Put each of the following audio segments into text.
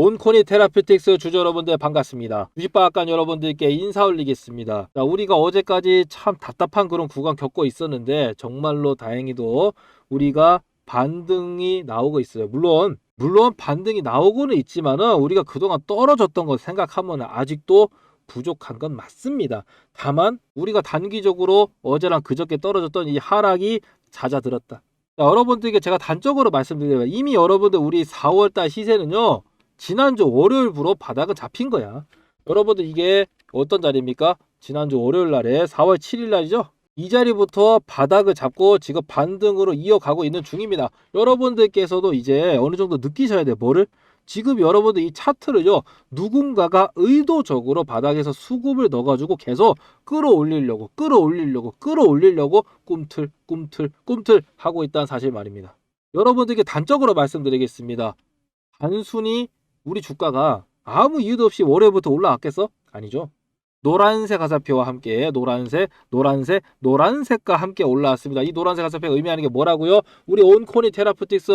온코니 테라피틱스 주주 여러분들 반갑습니다. 주식박간 여러분들께 인사 올리겠습니다. 자, 우리가 어제까지 참 답답한 그런 구간 겪고 있었는데 정말로 다행히도 우리가 반등이 나오고 있어요. 물론 물론 반등이 나오고는 있지만은 우리가 그동안 떨어졌던 거 생각하면 아직도 부족한 건 맞습니다. 다만 우리가 단기적으로 어제랑 그저께 떨어졌던 이 하락이 잦아들었다. 자, 여러분들에게 제가 단적으로 말씀드리면 이미 여러분들 우리 4월달 시세는요 지난주 월요일부로 바닥은 잡힌 거야. 여러분들 이게 어떤 자리입니까? 지난주 월요일 날에 4월 7일 날이죠. 이 자리부터 바닥을 잡고 지금 반등으로 이어가고 있는 중입니다. 여러분들께서도 이제 어느 정도 느끼셔야 돼요. 뭐를? 지금 여러분들 이 차트를요, 누군가가 의도적으로 바닥에서 수급을 넣어가지고 계속 끌어올리려고, 끌어올리려고, 끌어올리려고 꿈틀, 꿈틀, 꿈틀 하고 있다는 사실 말입니다. 여러분들께 단적으로 말씀드리겠습니다. 단순히 우리 주가가 아무 이유도 없이 월요일부터 올라왔겠어? 아니죠. 노란색 화살표와 함께 노란색, 노란색, 노란색과 함께 올라왔습니다. 이 노란색 화살표가 의미하는 게 뭐라고요? 우리 온코니 테라푸틱스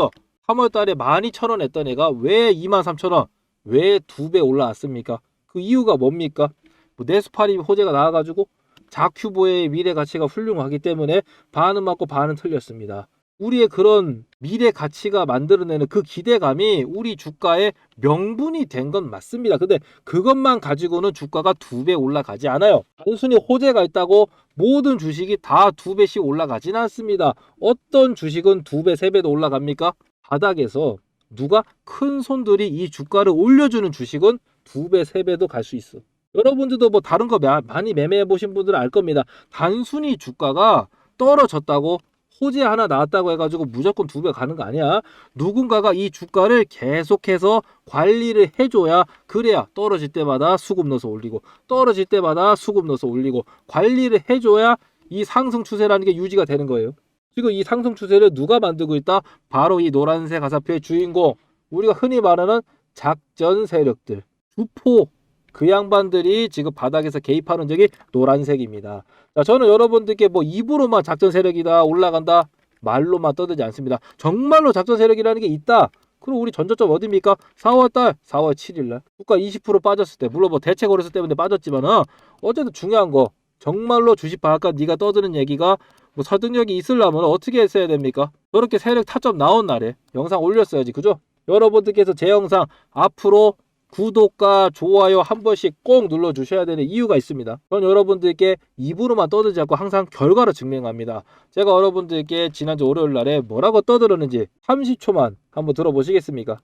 3월 달에 12,000원 했던 애가 왜 23,000원, 왜 두 배 올라왔습니까? 그 이유가 뭡니까? 뭐 네스파리 호재가 나와가지고 자큐보의 미래 가치가 훌륭하기 때문에 반은 맞고 반은 틀렸습니다. 우리의 그런 미래 가치가 만들어내는 그 기대감이 우리 주가의 명분이 된 건 맞습니다. 근데 그것만 가지고는 주가가 두 배 올라가지 않아요. 단순히 호재가 있다고 모든 주식이 다 두 배씩 올라가진 않습니다. 어떤 주식은 두 배, 세 배도 올라갑니까? 바닥에서 누가 큰 손들이 이 주가를 올려주는 주식은 두 배, 세 배도 갈 수 있어. 여러분들도 뭐 다른 거 마- 많이 매매해 보신 분들은 알 겁니다. 단순히 주가가 떨어졌다고 호재 하나 나왔다고 해가지고 무조건 두 배 가는 거 아니야. 누군가가 이 주가를 계속해서 관리를 해줘야 그래야 떨어질 때마다 수급 넣어서 올리고 떨어질 때마다 수급 넣어서 올리고 관리를 해줘야 이 상승 추세라는 게 유지가 되는 거예요. 지금 이 상승 추세를 누가 만들고 있다? 바로 이 노란색 가사표의 주인공 우리가 흔히 말하는 작전 세력들 주포 그 양반들이 지금 바닥에서 개입하는 적이 노란색입니다. 자, 저는 여러분들께 뭐 입으로만 작전 세력이다 올라간다 말로만 떠들지 않습니다. 정말로 작전 세력이라는 게 있다. 그리고 우리 전저점 어디입니까? 4월달 4월 7일날 주가 20% 빠졌을 때 물론 뭐 대체 거래소 때문에 빠졌지만은 어쨌든 중요한 거 정말로 주식 바할까 네가 떠드는 얘기가 뭐 설득력이 있으려면 어떻게 했어야 됩니까? 저렇게 세력 타점 나온 날에 영상 올렸어야지 그죠? 여러분들께서 제 영상 앞으로 구독과 좋아요 한 번씩 꼭 눌러주셔야 되는 이유가 있습니다. 전 여러분들께 입으로만 떠들지 않고 항상 결과로 증명합니다. 제가 여러분들께 지난주 월요일 날에 뭐라고 떠들었는지 30초만 한번 들어보시겠습니까?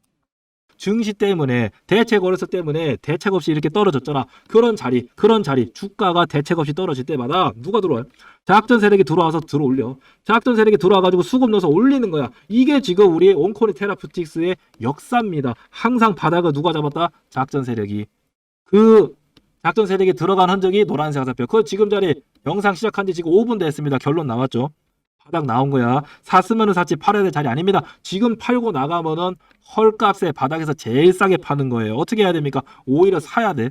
증시 때문에 대책 거래소 때문에 대책 없이 이렇게 떨어졌잖아. 그런 자리, 그런 자리, 주가가 대책 없이 떨어질 때마다 누가 들어와요? 작전 세력이 들어와서 들어올려. 작전 세력이 들어와가지고 수급 넣어서 올리는 거야. 이게 지금 우리 온코니 테라푸틱스의 역사입니다. 항상 바닥을 누가 잡았다? 작전 세력이. 그 작전 세력이 들어간 흔적이 노란색 화살표. 그 지금 자리 영상 시작한 지 지금 5분 됐습니다. 결론 나왔죠. 바닥 나온 거야. 샀으면은 샀지 팔아야 될 자리 아닙니다. 지금 팔고 나가면은 헐값에 바닥에서 제일 싸게 파는 거예요. 어떻게 해야 됩니까? 오히려 사야 돼.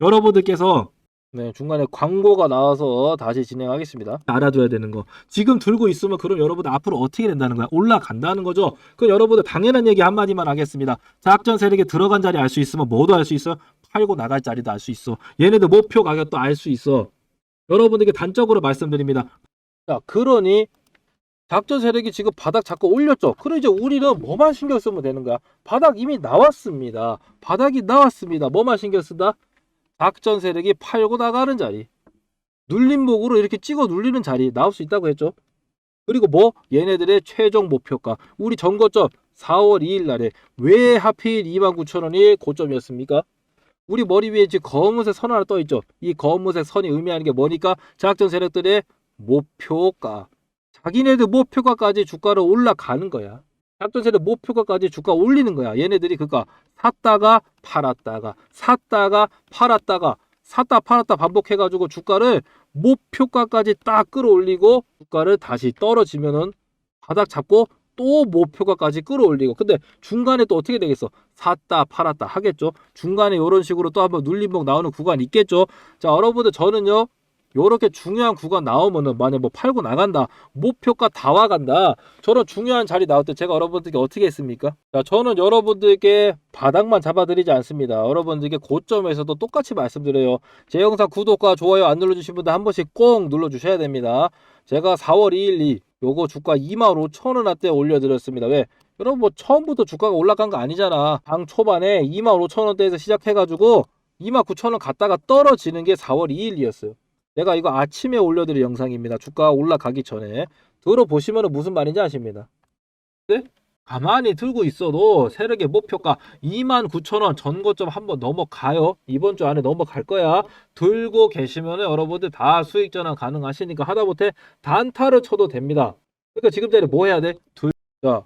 여러분들께서 네, 중간에 광고가 나와서 다시 진행하겠습니다. 알아둬야 되는 거. 지금 들고 있으면 그럼 여러분들 앞으로 어떻게 된다는 거야? 올라간다는 거죠. 그 여러분들 당연한 얘기 한마디만 하겠습니다. 작전 세력에 들어간 자리 알 수 있으면 뭐도 알 수 있어? 팔고 나갈 자리도 알 수 있어. 얘네들 목표 가격도 알 수 있어. 여러분들께 단적으로 말씀드립니다. 자, 그러니 작전 세력이 지금 바닥 자꾸 올렸죠. 그럼 이제 우리는 뭐만 신경 쓰면 되는 거야? 바닥 이미 나왔습니다. 바닥이 나왔습니다. 뭐만 신경 쓴다? 작전 세력이 팔고 나가는 자리. 눌림목으로 이렇게 찍어 눌리는 자리 나올 수 있다고 했죠. 그리고 뭐 얘네들의 최종 목표가 우리 전거점 4월 2일 날에 왜 하필 29,000원이 고점이었습니까? 우리 머리 위에 지금 검은색 선 하나 떠 있죠. 이 검은색 선이 의미하는 게 뭐니까 작전 세력들의 목표가 자기네들 목표가까지 주가를 올라가는 거야. 작전 세력 목표가까지 주가 올리는 거야. 얘네들이 그니까 샀다가 팔았다가 샀다가 팔았다가 샀다 팔았다 반복해가지고 주가를 목표가까지 딱 끌어올리고 주가를 다시 떨어지면은 바닥 잡고 또 목표가까지 끌어올리고 근데 중간에 또 어떻게 되겠어 샀다 팔았다 하겠죠 중간에 이런 식으로 또 한번 눌림목 나오는 구간 있겠죠 자 여러분들 저는요 요렇게 중요한 구간 나오면은 만약 뭐 팔고 나간다 목표가 다 와간다 저런 중요한 자리 나올 때 제가 여러분들께 어떻게 했습니까? 자 저는 여러분들께 바닥만 잡아드리지 않습니다. 여러분들께 고점에서도 똑같이 말씀드려요. 제 영상 구독과 좋아요 안 눌러주신 분들 한 번씩 꼭 눌러주셔야 됩니다. 제가 4월 2일 이 요거 주가 25,000원대 올려드렸습니다. 왜? 여러분 뭐 처음부터 주가가 올라간 거 아니잖아. 방 초반에 25,000원대에서 시작해가지고 29,000원 갔다가 떨어지는 게 4월 2일이었어요. 내가 이거 아침에 올려드릴 영상입니다. 주가 올라가기 전에 들어보시면 무슨 말인지 아십니다. 네? 가만히 들고 있어도 세력의 목표가 29,000원 전고점 한번 넘어가요. 이번 주 안에 넘어갈 거야. 들고 계시면 여러분들 다 수익 전환 가능하시니까 하다못해 단타를 쳐도 됩니다. 그러니까 지금 자리 뭐 해야 돼? 들. 자,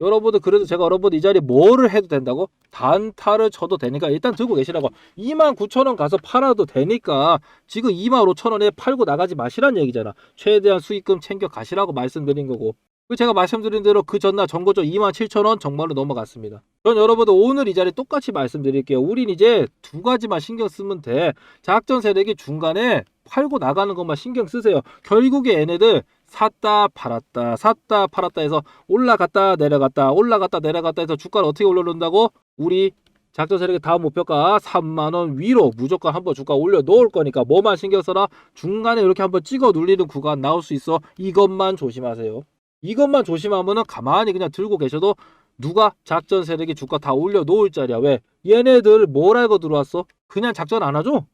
여러분들 그래도 제가 여러분들 이 자리 뭐를 해도 된다고? 단타를 쳐도 되니까 일단 들고 계시라고. 29,000원 가서 팔아도 되니까 지금 25,000원에 팔고 나가지 마시란 얘기잖아. 최대한 수익금 챙겨 가시라고 말씀드린 거고. 그 제가 말씀드린 대로 그 전날 전고점 27,000원 정말로 넘어갔습니다. 전 여러분들 오늘 이 자리 똑같이 말씀드릴게요. 우린 이제 두 가지만 신경 쓰면 돼. 작전 세력이 중간에 팔고 나가는 것만 신경 쓰세요. 결국에 얘네들 샀다 팔았다 샀다 팔았다 해서 올라갔다 내려갔다 올라갔다 내려갔다 해서 주가를 어떻게 올려놓는다고? 우리 작전 세력의 다음 목표가 3만원 위로 무조건 한번 주가 올려 놓을 거니까 뭐만 신경 써라? 중간에 이렇게 한번 찍어 눌리는 구간 나올 수 있어. 이것만 조심하세요. 이것만 조심하면은 가만히 그냥 들고 계셔도 누가 작전 세력이 주가 다 올려 놓을 자리야. 왜? 얘네들 뭘 알고 들어왔어? 그냥 작전 안 하죠?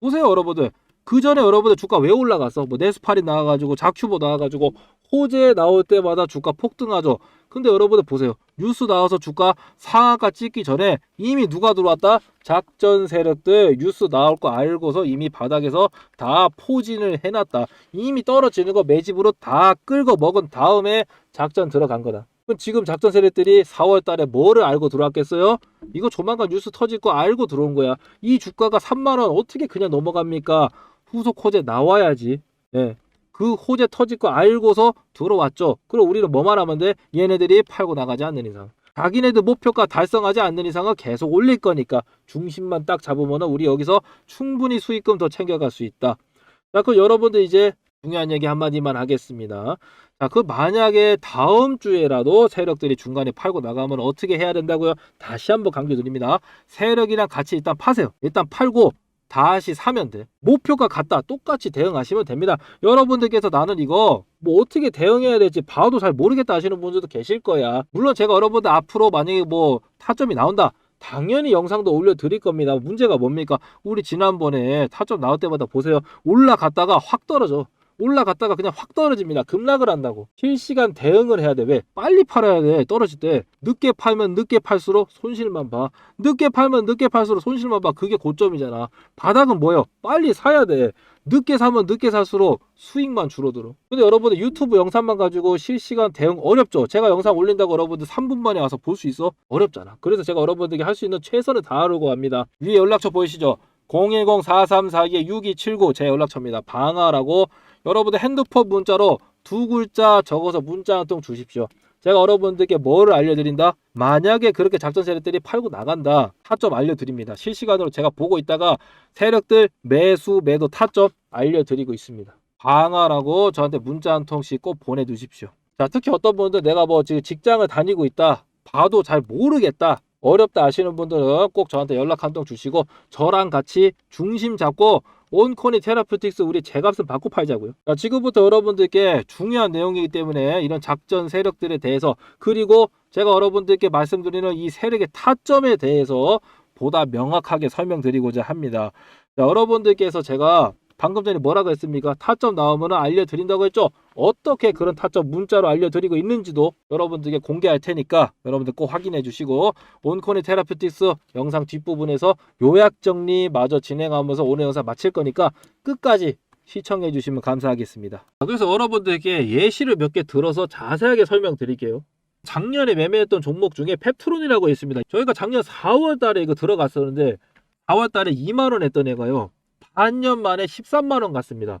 보세요 여러분들 그 전에 여러분들 주가 왜 올라갔어? 뭐 네스파리 나와가지고 자큐보 나와가지고 호재 나올 때마다 주가 폭등하죠. 근데 여러분들 보세요. 뉴스 나와서 주가 상한가 찍기 전에 이미 누가 들어왔다? 작전 세력들 뉴스 나올 거 알고서 이미 바닥에서 다 포진을 해놨다. 이미 떨어지는 거 매집으로 다 끌고 먹은 다음에 작전 들어간 거다. 지금 작전 세력들이 4월 달에 뭐를 알고 들어왔겠어요? 이거 조만간 뉴스 터질 거 알고 들어온 거야. 이 주가가 3만 원 어떻게 그냥 넘어갑니까? 후속 호재 나와야지. 예. 그 호재 터질 거 알고서 들어왔죠. 그럼 우리는 뭐만 하면 돼? 얘네들이 팔고 나가지 않는 이상. 자기네들 목표가 달성하지 않는 이상은 계속 올릴 거니까 중심만 딱 잡으면 우리 여기서 충분히 수익금 더 챙겨갈 수 있다. 자, 그 여러분들 이제 중요한 얘기 한마디만 하겠습니다. 자, 그 만약에 다음 주에라도 세력들이 중간에 팔고 나가면 어떻게 해야 된다고요? 다시 한번 강조드립니다. 세력이랑 같이 일단 파세요. 일단 팔고 다시 사면 돼. 목표가 같다. 똑같이 대응하시면 됩니다. 여러분들께서 나는 이거 뭐 어떻게 대응해야 될지 봐도 잘 모르겠다 하시는 분들도 계실 거야. 물론 제가 여러분들 앞으로 만약에 뭐 타점이 나온다. 당연히 영상도 올려드릴 겁니다. 문제가 뭡니까? 우리 지난번에 타점 나올 때마다 보세요. 올라갔다가 확 떨어져. 올라갔다가 그냥 확 떨어집니다. 급락을 한다고. 실시간 대응을 해야 돼. 왜? 빨리 팔아야 돼. 떨어질 때. 늦게 팔면 늦게 팔수록 손실만 봐. 늦게 팔면 늦게 팔수록 손실만 봐. 그게 고점이잖아. 바닥은 뭐예요? 빨리 사야 돼. 늦게 사면 늦게 살수록 수익만 줄어들어. 근데 여러분들 유튜브 영상만 가지고 실시간 대응 어렵죠? 제가 영상 올린다고 여러분들 3분 만에 와서 볼 수 있어? 어렵잖아. 그래서 제가 여러분들에게 할 수 있는 최선을 다하려고 합니다. 위에 연락처 보이시죠? 010-4342-6279 제 연락처입니다. 방아라고 여러분들 핸드폰 문자로 두 글자 적어서 문자 한 통 주십시오. 제가 여러분들께 뭐를 알려드린다? 만약에 그렇게 작전 세력들이 팔고 나간다. 타점 알려드립니다. 실시간으로 제가 보고 있다가 세력들 매수, 매도 타점 알려드리고 있습니다. 방아라고 저한테 문자 한 통씩 꼭 보내주십시오. 자, 특히 어떤 분들 내가 뭐 지금 직장을 다니고 있다. 봐도 잘 모르겠다. 어렵다 하시는 분들은 꼭 저한테 연락 한 통 주시고 저랑 같이 중심 잡고 온코니 테라퓨틱스 우리 제값은 받고 팔자고요. 자, 지금부터 여러분들께 중요한 내용이기 때문에 이런 작전 세력들에 대해서 그리고 제가 여러분들께 말씀드리는 이 세력의 타점에 대해서 보다 명확하게 설명드리고자 합니다. 자, 여러분들께서 제가 방금 전에 뭐라고 했습니까? 타점 나오면 알려드린다고 했죠? 어떻게 그런 타점 문자로 알려드리고 있는지도 여러분들께 공개할 테니까 여러분들 꼭 확인해 주시고 온코니 테라퓨틱스 영상 뒷부분에서 요약 정리 마저 진행하면서 오늘 영상 마칠 거니까 끝까지 시청해 주시면 감사하겠습니다. 그래서 여러분들께 예시를 몇 개 들어서 자세하게 설명드릴게요. 작년에 매매했던 종목 중에 펩트론이라고 있습니다. 저희가 작년 4월 달에 이거 들어갔었는데 4월 달에 2만 원 했던 애가요. 반년 만에 13만 원 갔습니다.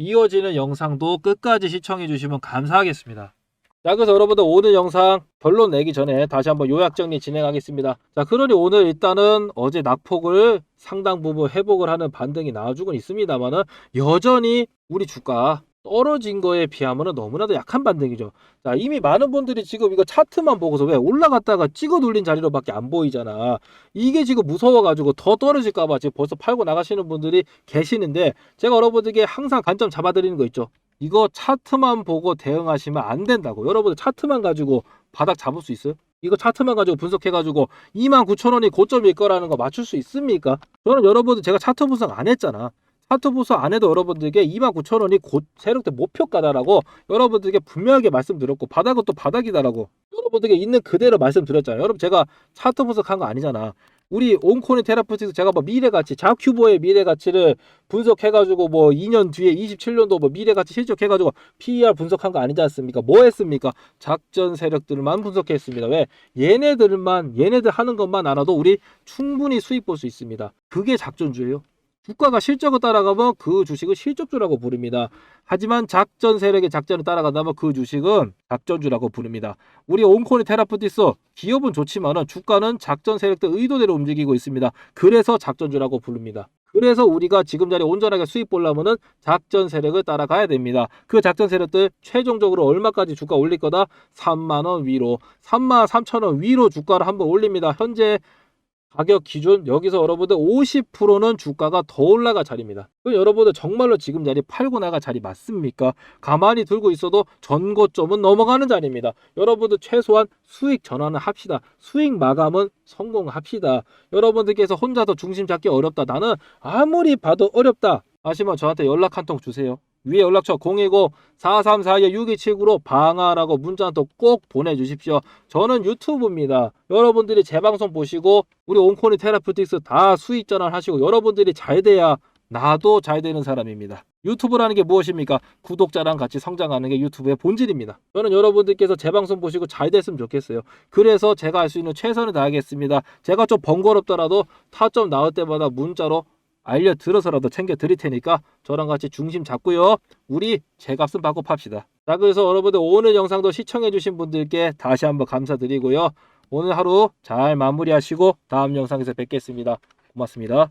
이어지는 영상도 끝까지 시청해 주시면 감사하겠습니다. 자, 그래서 여러분들 오늘 영상 결론 내기 전에 다시 한번 요약 정리 진행하겠습니다. 자, 그러니 오늘 일단은 어제 낙폭을 상당 부분 회복을 하는 반등이 나와주곤 있습니다만은 여전히 우리 주가 떨어진 거에 비하면 너무나도 약한 반등이죠. 자, 이미 많은 분들이 지금 이거 차트만 보고서 왜 올라갔다가 찍어 눌린 자리로밖에 안 보이잖아. 이게 지금 무서워가지고 더 떨어질까봐 지금 벌써 팔고 나가시는 분들이 계시는데 제가 여러분들에게 항상 관점 잡아드리는 거 있죠. 이거 차트만 보고 대응하시면 안 된다고. 여러분들 차트만 가지고 바닥 잡을 수 있어요? 이거 차트만 가지고 분석해가지고 29,000원이 고점일 거라는 거 맞출 수 있습니까? 저는 여러분들 제가 차트 분석 안 했잖아. 차트 분석 안 해도 여러분들에게 29,000원이 곧 세력대 목표가다라고 여러분들에게 분명하게 말씀드렸고 바닥은 또 바닥이다라고 여러분들에게 있는 그대로 말씀드렸잖아요. 여러분 제가 차트 분석한 거 아니잖아. 우리 온코인 테라프틱스 제가 뭐 미래 가치, 자큐보의 미래 가치를 분석해 가지고 뭐 2년 뒤에 27년도 뭐 미래 가치 실적해 가지고 PER 분석한 거 아니지 않습니까? 뭐 했습니까? 작전 세력들만 분석했습니다. 왜? 얘네들만 얘네들 하는 것만 알아도 우리 충분히 수익 볼 수 있습니다. 그게 작전주예요. 주가가 실적을 따라가면 그 주식을 실적주라고 부릅니다. 하지만 작전 세력의 작전을 따라간다면 그 주식은 작전주라고 부릅니다. 우리 온코인 테라프티스 기업은 좋지만은 주가는 작전 세력들 의도대로 움직이고 있습니다. 그래서 작전주라고 부릅니다. 그래서 우리가 지금 자리에 온전하게 수익 보려면은 작전 세력을 따라가야 됩니다. 그 작전 세력들 최종적으로 얼마까지 주가 올릴 거다? 3만 원 위로, 3만 3천 원 위로 주가를 한번 올립니다. 현재 가격 기준 여기서 여러분들 50%는 주가가 더 올라갈 자리입니다. 그럼 여러분들 정말로 지금 자리 팔고 나갈 자리 맞습니까? 가만히 들고 있어도 전고점은 넘어가는 자리입니다. 여러분들 최소한 수익 전환을 합시다. 수익 마감은 성공합시다. 여러분들께서 혼자서 중심 잡기 어렵다. 나는 아무리 봐도 어렵다. 하시면 저한테 연락 한 통 주세요. 위에 연락처 010-434-6279로 방아라고 문자 한 통 꼭 보내주십시오. 저는 유튜브입니다. 여러분들이 제 방송 보시고 우리 온코니 테라퓨틱스 다 수익 전환하시고 여러분들이 잘 돼야 나도 잘 되는 사람입니다. 유튜브라는 게 무엇입니까? 구독자랑 같이 성장하는 게 유튜브의 본질입니다. 저는 여러분들께서 제 방송 보시고 잘 됐으면 좋겠어요. 그래서 제가 할 수 있는 최선을 다하겠습니다. 제가 좀 번거롭더라도 타점 나올 때마다 문자로 알려들어서라도 챙겨 드릴 테니까 저랑 같이 중심 잡고요. 우리 제값은 받고 팝시다. 자, 그래서 여러분들 오늘 영상도 시청해주신 분들께 다시 한번 감사드리고요. 오늘 하루 잘 마무리하시고 다음 영상에서 뵙겠습니다. 고맙습니다.